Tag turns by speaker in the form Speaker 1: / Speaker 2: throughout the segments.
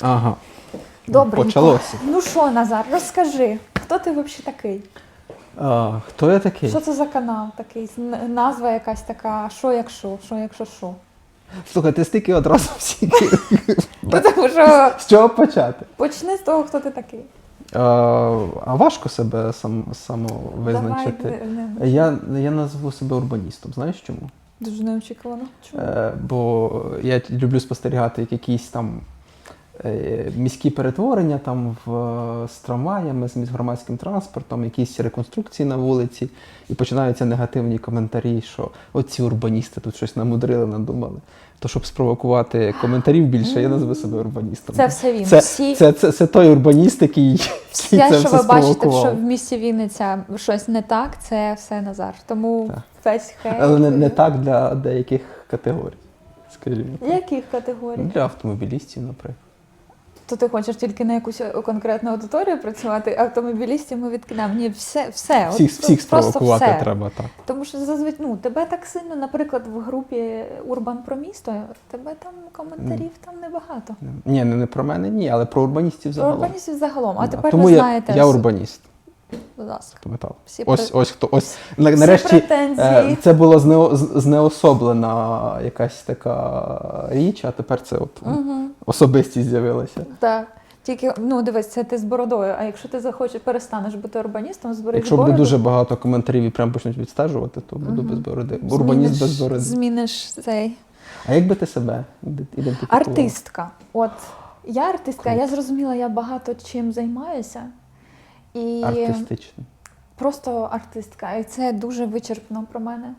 Speaker 1: Ага.
Speaker 2: Добре.
Speaker 1: Почалося.
Speaker 2: Ну що, Назар, розкажи, хто ти взагалі такий?
Speaker 1: А, хто я такий?
Speaker 2: Що це за канал такий? Назва якась така, що якщо, що якщо що?
Speaker 1: Слухай, ти стільки одразу всі. З чого почати?
Speaker 2: почни з того, хто ти такий.
Speaker 1: А, важко себе сам, самовизначити. Я, я назву себе урбаністом. Знаєш чому?
Speaker 2: Дуже неочікувано. Чому?
Speaker 1: Е, бо я люблю спостерігати як якісь там міські перетворення там в, е, з трамваями, з громадським транспортом, якісь реконструкції на вулиці, і починаються негативні коментарі, що оці урбаністи тут щось намудрили, надумали. То щоб спровокувати коментарів більше, я назву себе урбаністом.
Speaker 2: Це все він.
Speaker 1: Це,
Speaker 2: Всі,
Speaker 1: це, це, це той урбаніст, який, який
Speaker 2: все,
Speaker 1: це
Speaker 2: що
Speaker 1: все
Speaker 2: ви бачите, що в місті Вінниця щось не так, це все Назар. Тому
Speaker 1: Так.
Speaker 2: весь хейт.
Speaker 1: Але не, не так для деяких категорій, скажімо.
Speaker 2: Яких категорій?
Speaker 1: Для автомобілістів, наприклад.
Speaker 2: То ти хочеш тільки на якусь конкретну аудиторію працювати, автомобілістів ми відкинемо. Ні, все, все. от
Speaker 1: Всіх, всіх
Speaker 2: просто
Speaker 1: спровокувати
Speaker 2: все.
Speaker 1: треба так.
Speaker 2: Тому що зазвичай ну, тебе так сильно, наприклад, в групі Урбан про місто, тебе там коментарів там небагато.
Speaker 1: Ні, не, не про мене, ні, але про урбаністів
Speaker 2: Про урбаністів загалом. А тепер
Speaker 1: Тому
Speaker 2: ви знаєте,
Speaker 1: я урбаніст,
Speaker 2: будь ласка.
Speaker 1: пам'ятав.
Speaker 2: Всі
Speaker 1: Ось,
Speaker 2: пре-
Speaker 1: ось хто. Ось
Speaker 2: всі
Speaker 1: нарешті
Speaker 2: претензії.
Speaker 1: е, це була знео, знеособлена якась така річ, а тепер це от
Speaker 2: Угу.
Speaker 1: особистість з'явилася.
Speaker 2: Так. Тільки, ну дивись, це ти з бородою. А якщо ти захочеш, перестанеш бути урбаністом, збереш
Speaker 1: Якщо
Speaker 2: бороду.
Speaker 1: буде дуже багато коментарів і прям почнуть відстежувати, то буду
Speaker 2: Мгм.
Speaker 1: без бороди. Урбаніст
Speaker 2: зміниш-
Speaker 1: без бороди.
Speaker 2: Зміниш цей.
Speaker 1: А як би ти себе іде- ідентифікував?
Speaker 2: Артистка. От я артистка,
Speaker 1: Круто.
Speaker 2: я зрозуміла, я багато чим займаюся. І
Speaker 1: Артистично.
Speaker 2: просто артистка. І це дуже вичерпно про мене.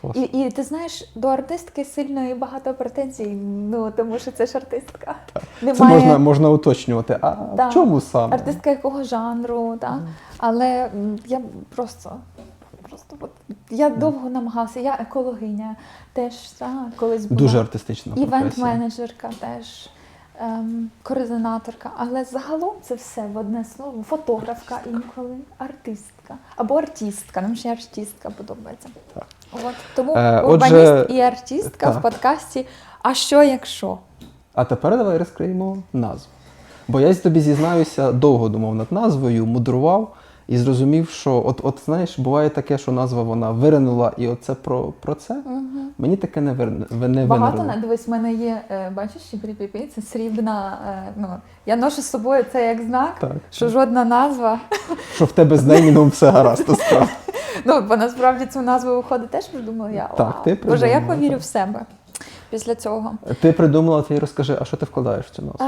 Speaker 1: Клас.
Speaker 2: І, і ти знаєш, до артистки сильно і багато претензій, ну тому що це ж артистка. Немає
Speaker 1: Це можна, можна уточнювати. А
Speaker 2: Да.
Speaker 1: в чому саме?
Speaker 2: артистка якого жанру, так? але я просто. Просто от, я довго намагалася, я екологиня теж та, колись була.
Speaker 1: Дуже артистична.
Speaker 2: Івент-менеджерка теж, ем, координаторка, але загалом це все в одне слово. Фотографка інколи, артистка або артистка. Нам ще артистка подобається.
Speaker 1: Так.
Speaker 2: От. Тому
Speaker 1: Е,
Speaker 2: урбаніст
Speaker 1: отже,
Speaker 2: і артистка
Speaker 1: так.
Speaker 2: в подкасті. А що якщо?
Speaker 1: А тепер давай розкриємо назву. Бо я тобі зізнаюся, довго думав над назвою, мудрував і зрозумів, що от, от знаєш, буває таке, що назва вона виринула, і оце про, про це.
Speaker 2: Угу.
Speaker 1: Мені таке не вир... не
Speaker 2: Багато на дивись, в мене є, е, бачиш, щепрі-піпі, це срібна. е, ну, я ношу з собою це як знак,
Speaker 1: Так.
Speaker 2: що жодна назва.
Speaker 1: Що в тебе з неймінгом все гаразд. насправді.
Speaker 2: Ну, бо насправді цю назву виходить теж придумала я.
Speaker 1: Так, ти
Speaker 2: Боже, я повірю
Speaker 1: так.
Speaker 2: в себе після цього.
Speaker 1: Ти придумала, ти розкажи, а що ти вкладаєш в цю назву?
Speaker 2: А,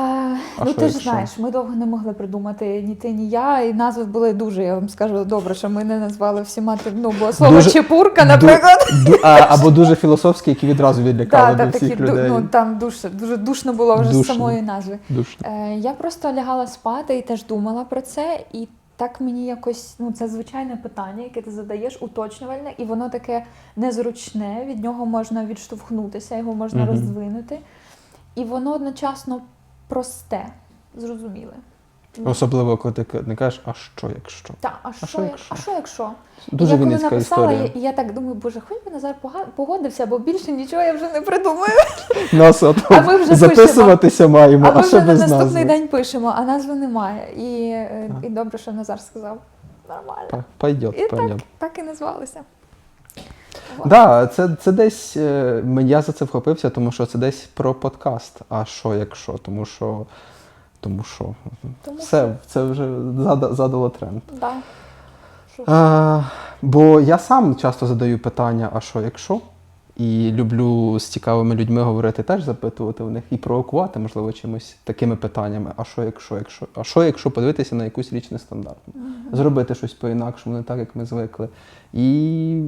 Speaker 1: А
Speaker 2: ну
Speaker 1: що,
Speaker 2: ти ж
Speaker 1: якщо?
Speaker 2: знаєш, ми довго не могли придумати ні ти, ні я, і назви були дуже. Я вам скажу добре, що ми не назвали всіма ну, бо слово
Speaker 1: Дуже-
Speaker 2: чепурка, наприклад.
Speaker 1: Ду- а, або дуже філософські, які відразу відлякали
Speaker 2: Так,
Speaker 1: до
Speaker 2: та,
Speaker 1: всіх
Speaker 2: такі,
Speaker 1: людей.
Speaker 2: ну, там дуже, дуже душно було вже з самої назви.
Speaker 1: Душно.
Speaker 2: Е, я просто лягала спати і теж думала про це, і так мені якось, ну це звичайне питання, яке ти задаєш, уточнювальне, і воно таке незручне, від нього можна відштовхнутися, його можна
Speaker 1: Мгм.
Speaker 2: роздвинути. І воно одночасно просте, зрозуміле.
Speaker 1: Особливо, коли ти не кажеш, а що якщо?
Speaker 2: Так, а що,
Speaker 1: що
Speaker 2: як-
Speaker 1: якщо?
Speaker 2: а що якщо?
Speaker 1: Дуже
Speaker 2: я коли написала,
Speaker 1: історія.
Speaker 2: я, я так думаю, боже, хоч би Назар погодився, бо більше нічого я вже не придумаю.
Speaker 1: Нас от,
Speaker 2: А ми вже
Speaker 1: записуватися маємо,
Speaker 2: А
Speaker 1: а,
Speaker 2: ми вже на наступний
Speaker 1: назви?
Speaker 2: день пишемо, а назви немає. І, е, і добре, що Назар сказав. Нормально.
Speaker 1: Пойдет,
Speaker 2: І так,
Speaker 1: пойдет.
Speaker 2: так і назвалися. Вот.
Speaker 1: Да, це, це десь е, я за це вхопився, тому що це десь про подкаст. А що якщо? Тому що. Тому що
Speaker 2: Тому
Speaker 1: все, це вже зада- задало тренд.
Speaker 2: Да.
Speaker 1: А, бо я сам часто задаю питання, а що якщо? І люблю з цікавими людьми говорити, теж запитувати в них і провокувати, можливо, чимось такими питаннями. А що якщо, якщо? А що якщо подивитися на якусь річ нестандартну? Зробити щось по-інакшому, не так, як ми звикли. І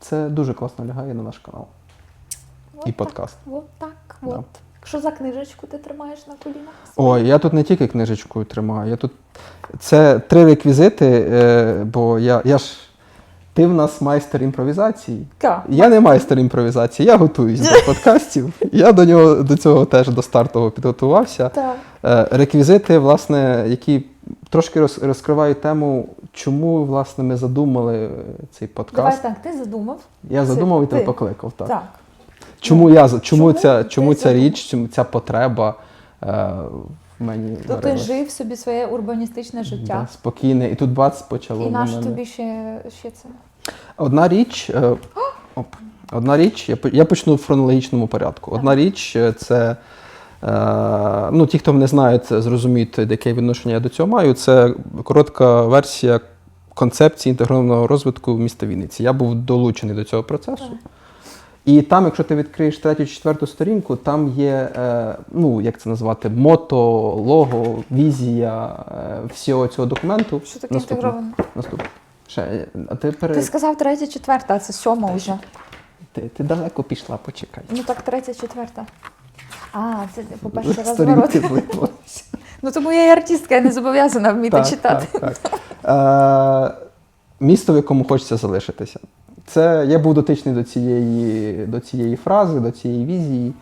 Speaker 1: це дуже класно лягає на наш канал.
Speaker 2: Вот
Speaker 1: і
Speaker 2: так,
Speaker 1: подкаст.
Speaker 2: Вот так,
Speaker 1: Да.
Speaker 2: от. Що за книжечку ти тримаєш на колінах?
Speaker 1: Ой, я тут не тільки книжечкою тримаю, я тут. Це три реквізити, е, бо я, я ж. Ти в нас майстер імпровізації.
Speaker 2: Ка.
Speaker 1: Я не майстер імпровізації, я готуюсь до подкастів. Я до нього до цього теж до стартового підготувався.
Speaker 2: Так.
Speaker 1: Е, Реквізити, власне, які трошки роз- розкривають тему, чому власне ми задумали е, цей подкаст.
Speaker 2: Давай так, ти задумав.
Speaker 1: Я задумав і
Speaker 2: ти.
Speaker 1: покликав. Так.
Speaker 2: Так.
Speaker 1: Чому я чому,
Speaker 2: Чому
Speaker 1: ця чому ця річ, чому ця потреба е, в мені.
Speaker 2: То ти жив собі своє урбаністичне
Speaker 1: Да,
Speaker 2: життя.
Speaker 1: спокійне. І тут бац почало.
Speaker 2: І наш
Speaker 1: мене.
Speaker 2: тобі ще, ще це.
Speaker 1: Одна річ. е, Оп. Одна річ, я, я почну в хронологічному порядку. Одна річ е, це. Е, ну, ті, хто мене знають, зрозуміють, яке відношення я до цього маю. Це коротка версія концепції інтегрованого розвитку міста Вінниці. Я був долучений до цього процесу. І там, якщо ти відкриєш третю четверту сторінку, там є, е, ну як це назвати, мото, лого, візія е, всього цього документу.
Speaker 2: Що таке
Speaker 1: Наступне.
Speaker 2: інтегровано?
Speaker 1: Наступне. Ще, а ти, пере...
Speaker 2: Ти сказав третя, четверта, а це сьома вже.
Speaker 1: ти, ти далеко пішла, почекай.
Speaker 2: Ну так, третя, четверта. А, це, по-перше, розворот. Ну тому я і артистка, я не зобов'язана вміти читати.
Speaker 1: Так, так. Е, місто, в якому хочеться залишитися. Це я був дотичний до цієї, до цієї фрази, до цієї візії.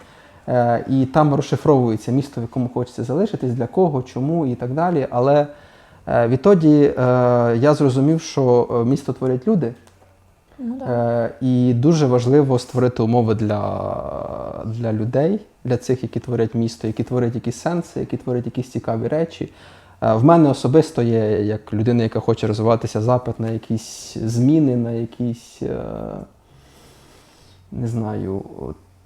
Speaker 1: Е, і там розшифровується місто, в якому хочеться залишитись, для кого, чому і так далі. Але е, відтоді е, я зрозумів, що місто творять люди.
Speaker 2: Ну, да.
Speaker 1: Е, і дуже важливо створити умови для, для людей, для цих, які творять місто, які творять якісь сенси, які творять якісь цікаві речі. Е, в мене особисто є, як людина, яка хоче розвиватися, запит на якісь зміни, на якісь, е, не знаю,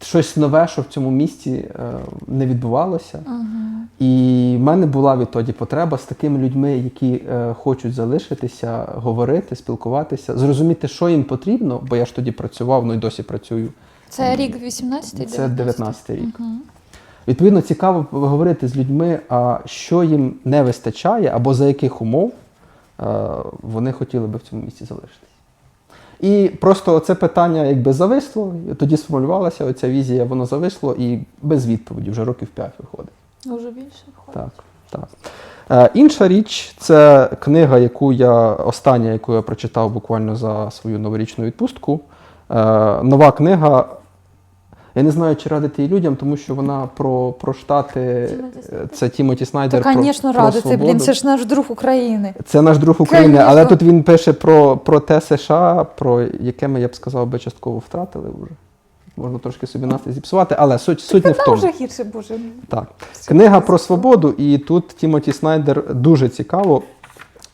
Speaker 1: щось нове, що в цьому місті е, не відбувалося.
Speaker 2: Мгм.
Speaker 1: І в мене була відтоді потреба з такими людьми, які хочуть залишитися, говорити, спілкуватися, зрозуміти, що їм потрібно, бо я ж тоді працював, ну і досі працюю.
Speaker 2: Це рік 18-й?
Speaker 1: Це 19 рік.
Speaker 2: Мгм.
Speaker 1: Відповідно, цікаво говорити з людьми, а що їм не вистачає, або за яких умов е, вони хотіли би в цьому місці залишитися. І просто це питання якби зависло, тоді сформулювалася оця візія, воно зависло і без відповіді вже років 5 виходить.
Speaker 2: Уже більше входить.
Speaker 1: Так, так. Е, інша річ це книга, яку я остання, яку я прочитав буквально за свою новорічну відпустку. Е, нова книга. Я не знаю, чи радити її людям, тому що вона про, про штати. Е, Це Тімоті Снайдер.
Speaker 2: Та, звісно, радити, блін, це ж наш друг України.
Speaker 1: Це наш друг України,
Speaker 2: Конечно.
Speaker 1: але тут він пише про, про те США, про яке ми, я б сказав, би частково втратили вже. Можна трошки собі настрій зіпсувати, але суть, суть не в тому.
Speaker 2: вже гірше, боже.
Speaker 1: Так. Книга про свободу, і тут Тімоті Снайдер дуже цікаво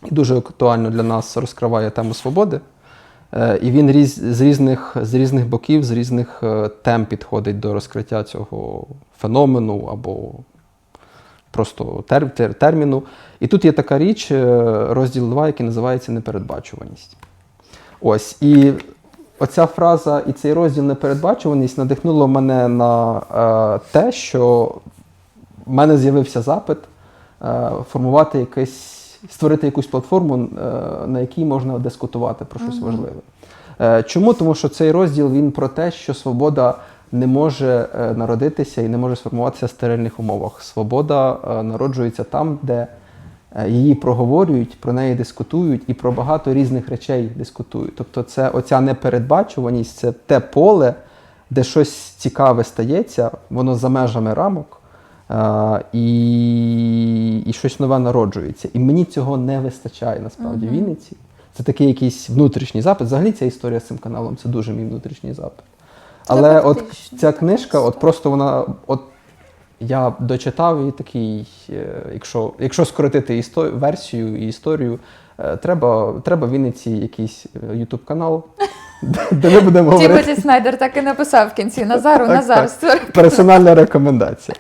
Speaker 1: і дуже актуально для нас розкриває тему свободи. Е, І він різ, з, різних, з різних боків, з різних е, тем підходить до розкриття цього феномену або просто тер, тер, терміну. І тут є така річ, е, розділ 2, який називається непередбачуваність. Ось. І оця фраза і цей розділ непередбачуваність надихнуло мене на е, те, що в мене з'явився запит е, формувати якесь, створити якусь платформу, е, на якій можна дискутувати про щось важливе. Е, чому? Тому що цей розділ він про те, що свобода не може е, народитися і не може сформуватися в стерильних умовах. Свобода народжується там, де її проговорюють, про неї дискутують і про багато різних речей дискутують. Тобто, це оця непередбачуваність, це те поле, де щось цікаве стається, воно за межами рамок. Е, І, і щось нове народжується. І мені цього не вистачає насправді в Вінниці. Це такий якийсь внутрішній запит. Взагалі ця історія з цим каналом це дуже мій внутрішній запит. Але от ця книжка, от просто вона, от я дочитав і такий, е, якщо, якщо скоротити істо, версію і історію, е, треба, треба Вінниці якийсь Ютуб канал, де- ми будемо говорити.
Speaker 2: Тімоті Снайдер так і написав в кінці. Назару, Назар,
Speaker 1: Персональна рекомендація.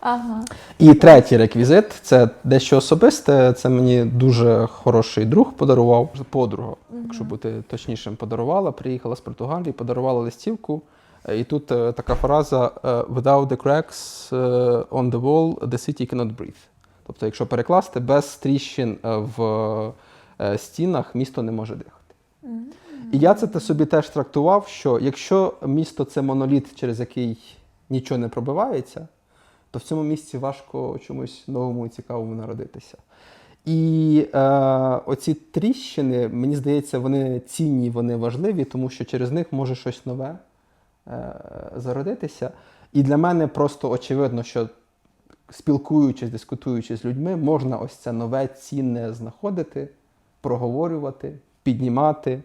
Speaker 2: Ага.
Speaker 1: І третій реквізит це дещо особисте. Це мені дуже хороший друг подарував. Подруга, якщо бути точнішим, подарувала. Приїхала з Португалії, подарувала листівку. І тут е, така фраза е, Without the cracks е, on the wall, the city cannot breathe. Тобто, якщо перекласти, без тріщин в стінах місто не може дихати.
Speaker 2: Мгм.
Speaker 1: І я це собі теж трактував, що якщо місто це моноліт, через який нічого не пробивається, то в цьому місці важко чомусь новому і цікавому народитися. І е, оці тріщини, мені здається, вони цінні, вони важливі, тому що через них може щось нове е, зародитися. І для мене просто очевидно, що спілкуючись, дискутуючи з людьми, можна ось це нове цінне знаходити, проговорювати, піднімати.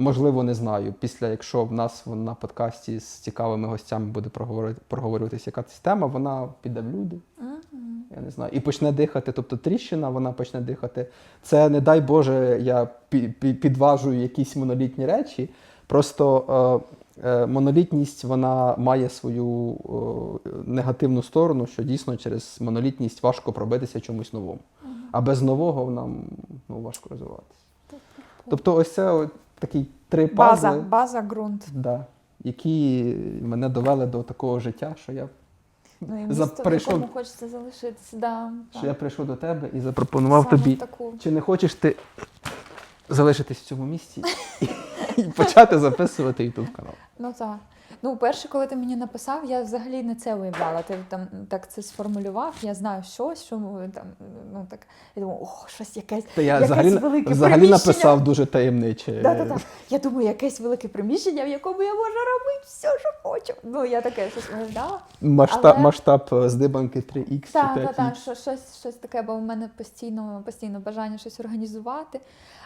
Speaker 1: Можливо, не знаю. Після, якщо в нас на подкасті з цікавими гостями буде проговорюватися якась тема, вона піде в люди. Я не знаю, і почне дихати, тобто тріщина, вона почне дихати. Це, не дай Боже, я пі- пі- підважую якісь монолітні речі. Просто е, е, монолітність вона має свою е, негативну сторону, що дійсно через монолітність важко пробитися чомусь новому. А без нового нам ну, важко розвиватися. Тобто, ось це такі три
Speaker 2: База,
Speaker 1: пазли,
Speaker 2: база, ґрунт.
Speaker 1: да, які мене довели до такого життя, що я
Speaker 2: Ну і місто, в
Speaker 1: перейшов-
Speaker 2: якому хочеться залишитися. Да,
Speaker 1: що я прийшов до тебе і запропонував
Speaker 2: Саме
Speaker 1: тобі,
Speaker 2: таку.
Speaker 1: чи не хочеш ти залишитись в цьому місці і почати записувати YouTube канал.
Speaker 2: Ну так. Ну, перше, коли ти мені написав, я взагалі не це уявляла. Ти там так це сформулював. Я знаю щось, що там ну так. Я думаю, о, щось якесь.
Speaker 1: Та я
Speaker 2: якесь
Speaker 1: взагалі,
Speaker 2: велике
Speaker 1: взагалі
Speaker 2: приміщення.
Speaker 1: написав дуже таємниче.
Speaker 2: Да, да, да. Я думаю, якесь велике приміщення, в якому я можу робити все, що хочу. Ну, я таке щось уявляла.
Speaker 1: Масштаб,
Speaker 2: Але-
Speaker 1: масштаб е, здибанки 3X чи
Speaker 2: Так,
Speaker 1: 5X.
Speaker 2: так, так, що, щось, щось таке, бо у мене постійно, постійно бажання щось організувати.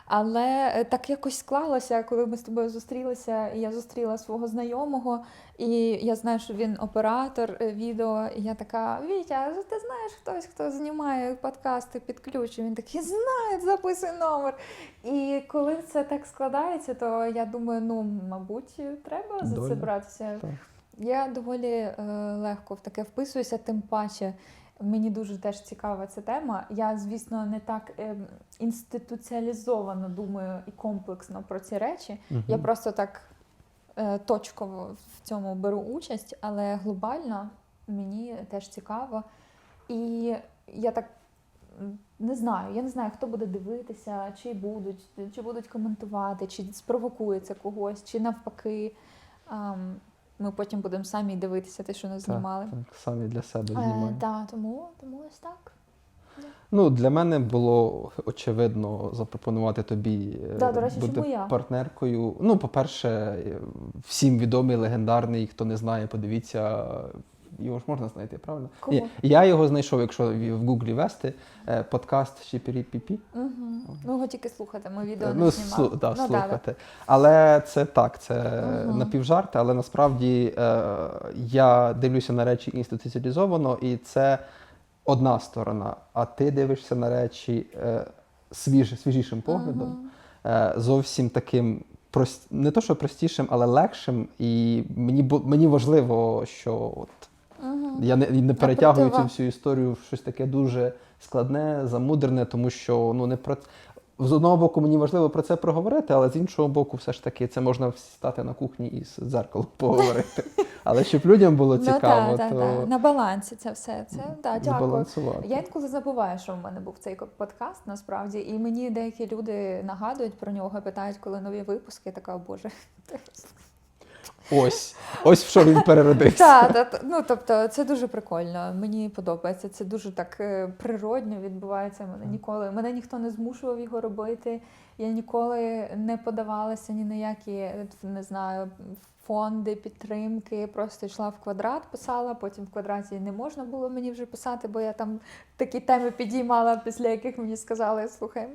Speaker 2: Але е, так якось склалося, коли ми з тобою зустрілися, і я зустріла свого знайомого, і я знаю, що він оператор е, відео. І я така: Вітя, ти знаєш хтось, хто знімає подкасти під ключ? І Він такий знає, записуй номер. І коли це так складається, то я думаю, ну мабуть, треба за це братися.
Speaker 1: Так.
Speaker 2: Я доволі е, легко в таке вписуюся, тим паче. Мені дуже теж цікава ця тема. Я, звісно, не так е, інституціалізовано думаю і комплексно про ці речі.
Speaker 1: Мгм.
Speaker 2: Я просто так е, точково в цьому беру участь, але глобально мені теж цікаво. І я так не знаю, я не знаю, хто буде дивитися, чи будуть, чи будуть коментувати, чи спровокує це когось, чи навпаки. Ми потім будемо самі дивитися те, що нас
Speaker 1: Так,
Speaker 2: знімали.
Speaker 1: так, самі для себе
Speaker 2: Е,
Speaker 1: знімаємо.
Speaker 2: та, тому, тому ось так.
Speaker 1: Ну, для мене було очевидно запропонувати тобі е,
Speaker 2: Да, до речі,
Speaker 1: бути
Speaker 2: чому я?
Speaker 1: партнеркою. Ну, по-перше, всім відомий, легендарний, хто не знає, подивіться. Його ж можна знайти, правильно?
Speaker 2: Кого?
Speaker 1: Ні, я його знайшов, якщо в Гуглі вести, е, подкаст Шіпірі-піпі.
Speaker 2: Угу. Ну, його тільки слухати, ми відео
Speaker 1: Ну,
Speaker 2: знімали.
Speaker 1: слу, да,
Speaker 2: ну, да,
Speaker 1: слухати. Але це так, це
Speaker 2: Мгм.
Speaker 1: напівжарти, але насправді е, я дивлюся на речі інституціалізовано, і це одна сторона. А ти дивишся на речі е, свіж, свіжішим поглядом,
Speaker 2: Мгм.
Speaker 1: е, зовсім таким не то, що простішим, але легшим. І мені, мені важливо, що от. Я не, не перетягую цю всю історію в щось таке дуже складне, замудрене, тому що ну не про з одного боку мені важливо про це проговорити, але з іншого боку, все ж таки це можна стати на кухні і з дзеркалом поговорити. Але щоб людям було
Speaker 2: Ну,
Speaker 1: цікаво,
Speaker 2: та, та,
Speaker 1: то
Speaker 2: та. На балансі це все. Це, да, дякую. Я інколи забуваю, що в мене був цей подкаст насправді, і мені деякі люди нагадують про нього, питають, коли нові випуски. Я така, «О, боже.
Speaker 1: Ось, ось в що він переродився.
Speaker 2: Так, та, та, ну тобто це дуже прикольно. Мені подобається. Це дуже так е, природньо відбувається. Мене ніколи мене ніхто не змушував його робити. Я ніколи не подавалася ні на які е, не знаю. Фонди підтримки, просто йшла в квадрат, писала, потім в квадраті не можна було мені вже писати, бо я там такі теми підіймала, після яких мені сказали, слухай,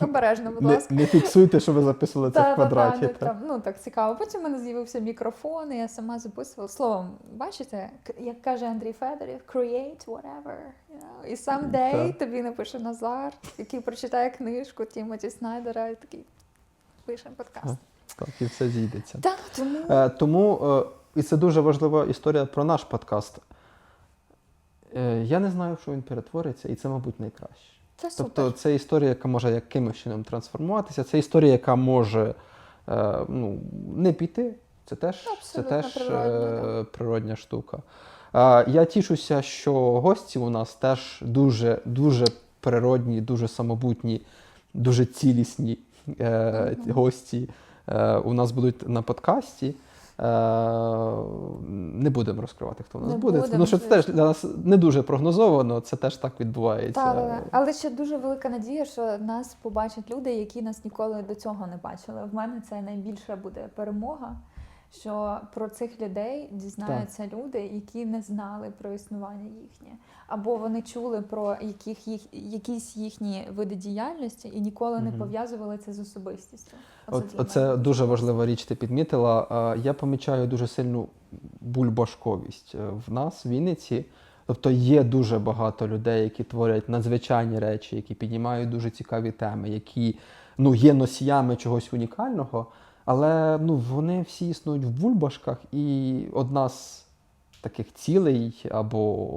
Speaker 2: обережно, будь
Speaker 1: Не,
Speaker 2: ласка.
Speaker 1: не фіксуйте, що ви записували це в квадраті.
Speaker 2: ну,
Speaker 1: так.
Speaker 2: там, ну так цікаво. Потім в мене з'явився мікрофон, і я сама записувала. Словом, бачите, як каже Андрій Федорів, create whatever. You know? І someday
Speaker 1: Так.
Speaker 2: тобі напише Назар, який прочитає книжку Тімоті Снайдера, і такий пише подкаст.
Speaker 1: Так, і все зійдеться.
Speaker 2: Так, тому
Speaker 1: Е, тому е, і це дуже важлива історія про наш подкаст. Е, я не знаю, що він перетвориться, і це, мабуть, найкраще.
Speaker 2: Це супер.
Speaker 1: Тобто це історія, яка може якимось чином трансформуватися, це історія, яка може е, ну, не піти. Це теж, це теж
Speaker 2: природньо,
Speaker 1: е, природня штука. Е, я тішуся, що гості у нас теж дуже, дуже природні, дуже самобутні, дуже цілісні е, гості е, у нас будуть на подкасті. Е, не будемо розкривати, хто в нас
Speaker 2: Не
Speaker 1: буде.
Speaker 2: будемо,
Speaker 1: ну, що це теж для нас не дуже прогнозовано, це теж так відбувається.
Speaker 2: Та, та, та. Але ще дуже велика надія, що нас побачать люди, які нас ніколи до цього не бачили. В мене це найбільша буде перемога. Що про цих людей дізнаються люди, які не знали про існування їхнє, або вони чули про яких їх якісь їхні види діяльності і ніколи не пов'язували це з особистістю.
Speaker 1: От, оце
Speaker 2: мене
Speaker 1: дуже важлива річ, ти підмітила. Я помічаю дуже сильну бульбашковість е, в нас, в Вінниці. Тобто є дуже багато людей, які творять надзвичайні речі, які піднімають дуже цікаві теми, які ну, є носіями чогось унікального, але ну, вони всі існують в бульбашках, і одна з таких цілей або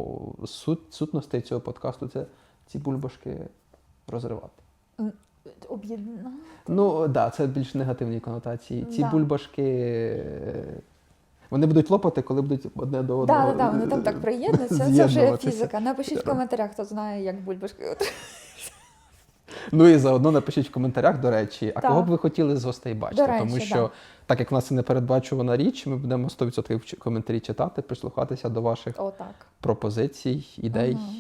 Speaker 1: сут, сутностей цього подкасту це ці бульбашки розривати.
Speaker 2: Об'єднати.
Speaker 1: Ну, так, да, це більш негативні конотації. Ці
Speaker 2: Да.
Speaker 1: бульбашки. е, Вони будуть лопати, коли будуть одне до одного.
Speaker 2: Так, так, вони там так приєднуються. Це вже фізика. Напишіть в коментарях, хто знає, як бульбашки.
Speaker 1: Ну і заодно напишіть в коментарях, до речі, а
Speaker 2: Так.
Speaker 1: кого б ви хотіли з гостей бачити?
Speaker 2: Речі,
Speaker 1: Тому що, так як в нас це непередбачувана річ, ми будемо 100% в коментарі читати, прислухатися до ваших
Speaker 2: Отак.
Speaker 1: пропозицій, ідей.
Speaker 2: Ага.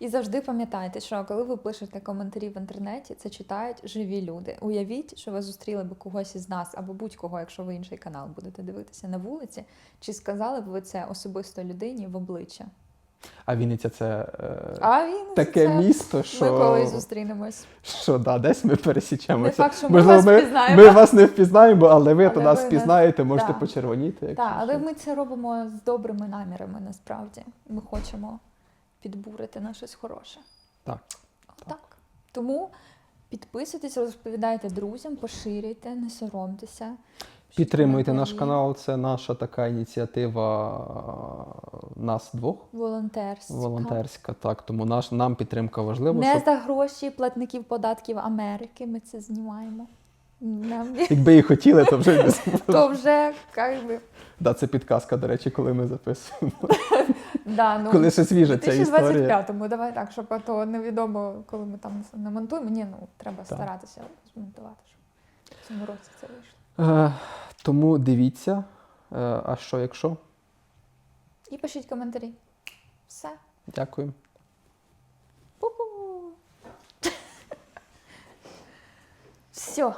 Speaker 2: І завжди пам'ятайте, що коли ви пишете коментарі в інтернеті, це читають живі люди. Уявіть, що ви зустріли би когось із нас або будь-кого, якщо ви інший канал будете дивитися на вулиці, чи сказали б ви це особисто людині в обличчя?
Speaker 1: А Вінниця це е,
Speaker 2: А він
Speaker 1: таке
Speaker 2: це...
Speaker 1: місто,
Speaker 2: Ми
Speaker 1: що,
Speaker 2: колись зустрінемось.
Speaker 1: що да, десь ми пересічемося.
Speaker 2: Не факт, що ми
Speaker 1: Можливо,
Speaker 2: вас
Speaker 1: ми,
Speaker 2: впізнаємо.
Speaker 1: ми вас не впізнаємо, але ви
Speaker 2: Але
Speaker 1: то нас
Speaker 2: ви нас-
Speaker 1: впізнаєте, можете
Speaker 2: Да.
Speaker 1: почервоніти.
Speaker 2: Так, але
Speaker 1: що.
Speaker 2: ми це робимо з добрими намірами насправді. Ми хочемо підбурити на щось хороше.
Speaker 1: Так.
Speaker 2: Так. Тому підписуйтесь, розповідайте друзям, поширюйте, не соромтеся.
Speaker 1: Підтримуйте наш канал, це наша така ініціатива е, нас двох.
Speaker 2: Волонтерська.
Speaker 1: Волонтерська, так. Тому наш, нам підтримка важлива.
Speaker 2: Не
Speaker 1: щоб-
Speaker 2: за гроші платників податків Америки ми це знімаємо. Нам
Speaker 1: Якби і хотіли, то вже не
Speaker 2: то вже як би.
Speaker 1: Да, це підказка, до речі, коли ми записуємо.
Speaker 2: Да, ну,
Speaker 1: Коли ще свіжа ця історія.
Speaker 2: 2025-му, давай так, щоб то невідомо, коли ми там намонтуємо. Ні, ну треба
Speaker 1: Так.
Speaker 2: старатися змонтувати, щоб в цьому році це вийшло.
Speaker 1: Е, тому дивіться. Е, а що якщо?
Speaker 2: І пишіть коментарі. Все.
Speaker 1: Дякую.
Speaker 2: Пу-пу. Все.